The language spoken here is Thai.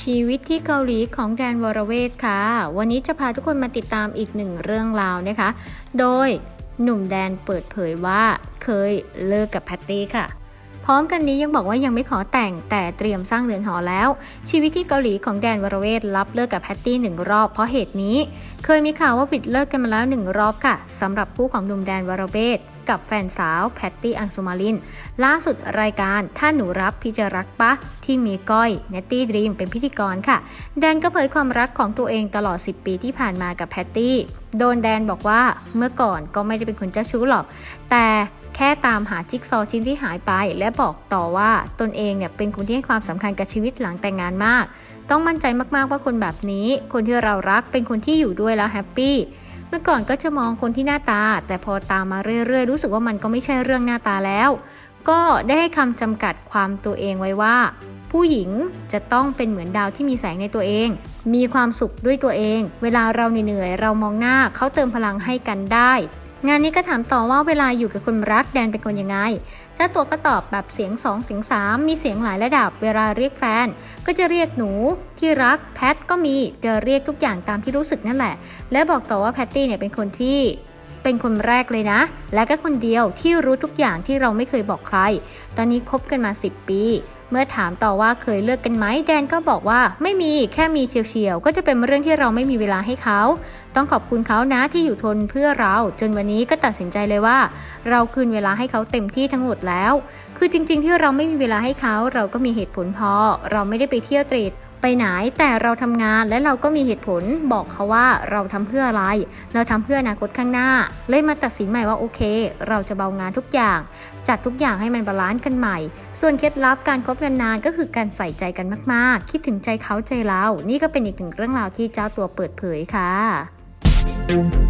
ชีวิตที่เกาหลีของแดนวรเวทค่ะ วันนี้จะพาทุกคนมาติดตามอีกหนึ่งเรื่องราวนะคะ โดยหนุ่มแดนเปิดเผยว่าเคยเลิกกับแพตตี้ค่ะ พร้อมกันนี้ยังบอกว่ายังไม่ขอแต่งแต่เตรียมสร้างเรือนหอแล้ว ชีวิตที่เกาหลีของแดนวรเวทรับเลิกกับแพตตี้หนึ่งรอบเพราะเหตุนี้ เคยมีข่าวว่าปิดเลิกกันมาแล้วหนึ่งรอบค่ะสำหรับคู่ของหนุ่มแดนวรเวท กับแฟนสาวแพตตี้อังสุมาลิน ล่าสุดรายการถ้าหนูรับพี่จะรักปะที่มีก้อยเนตตี้ดรีมเป็นพิธีกรค่ะ แดนก็เผยความรักของตัวเองตลอด 10 ปีที่ผ่านมากับแพตตี้ โดนแดนบอกว่าเมื่อก่อนก็ไม่ได้เป็นคนเจ้าชู้หรอก แต่แค่ตามหาจิ๊กซอว์ชิ้นที่หายไป และบอกต่อว่าตนเองเนี่ยเป็นคนที่ให้ความสำคัญกับชีวิตหลังแต่งงานมาก ต้องมั่นใจมากๆว่าคนแบบนี้ คนที่เรารักเป็นคนที่อยู่ด้วยแล้วแฮปปี้ เมื่อก่อนก็จะมองคนที่หน้าตา แต่พอตามมาเรื่อยๆ รู้สึกว่ามันก็ไม่ใช่เรื่องหน้าตาแล้ว ก็ได้ให้คำจำกัดความตัวเองไว้ว่า ผู้หญิงจะต้องเป็นเหมือนดาวที่มีแสงในตัวเอง มีความสุขด้วยตัวเอง เวลาเราเหนื่อยเรามองหน้าเขาเติมพลังให้กันได้ งานนี้ก็ถามต่อว่าเวลาอยู่กับคนรักแดนเป็นคนยังไงเจ้าตัวก็ตอบแบบเสียง 2 เสียง 3 มีเสียงหลายระดับ เวลาเรียกแฟน ก็จะเรียกหนูที่รักแพทก็มีจะเรียกทุกอย่างตามที่รู้สึกนั่นแหละ และบอกต่อว่าแพตตี้เนี่ยเป็นคนที่เป็นคนแรกเลยนะ และก็คนเดียวที่รู้ทุกอย่างที่เราไม่เคยบอกใคร ตอนนี้คบกันมา 10 ปี เมื่อถามต่อว่าเคยเลิกกันไหมแดนก็บอกว่าไม่มีแค่มีเฉียวๆก็จะเป็นเรื่องที่เราไม่มีเวลาให้เขา ต้องขอบคุณเขานะที่อยู่ทนเพื่อเรา จนวันนี้ก็ตัดสินใจเลยว่า เราคืนเวลาให้เขาเต็มที่ทั้งหมดแล้ว คือจริง ๆ ที่เราไม่มีเวลาให้เขา เราก็มีเหตุผลพอ เราไม่ได้ไปเที่ยวเตรดไปไหนแต่เราทำงานและเราก็มีเหตุผลบอกเขาว่าเราทำเพื่ออะไร เราทำเพื่ออนาคตข้างหน้า เลยมาตัดสินใหม่ว่าโอเค เราจะเบางานทุกอย่าง จัดทุกอย่างให้มันบาลานซ์กันใหม่ ส่วนเคล็ดลับการคบนานๆก็คือการใส่ใจกันมากๆ คิดถึงใจเขาใจเรา นี่ก็เป็นอีกหนึ่งเรื่องราวที่เจ้าตัวเปิดเผยค่ะ